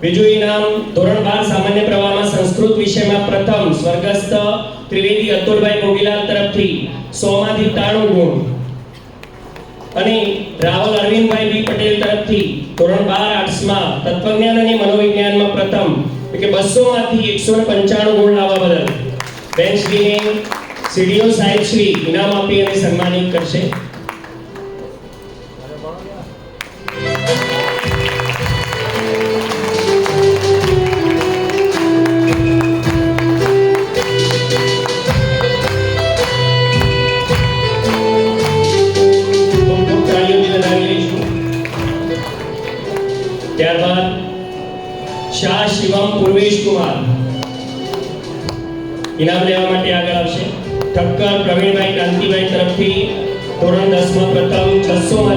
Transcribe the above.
બીજું ઇનામ ધોરણ બાર સામાન્ય પ્રવાહમાં સંસ્કૃત વિષયમાં પ્રથમ સ્વર્ગસ્થ ત્રિવેદી અતુલભાઈ મોગીલાલ તરફથી સો માંથી ત્રાણું ગુણ. અને રાવલ અરવિંદભાઈ બી પટેલ તરફથી ધોરણ બાર આર્ટ્સમાં તત્વજ્ઞાન અને મનોવિજ્ઞાનમાં પ્રથમ કે બસો માંથી એકસો પંચાણું ગુણ લાવવા બદલ. બેન શ્રીને સીડીઓ સાહેબ શ્રી ઇનામ આપી અને સન્માનિત કરશે. ત્યારબાદ શાહ શિવમ પૂર્વેશ કુમાર. ઇનામ લેવા માટે આગળ આવશે. ઠક્કર પ્રવીણભાઈ કાંતિભાઈ તરફથી ધોરણ દસમાં પ્રથમ છસો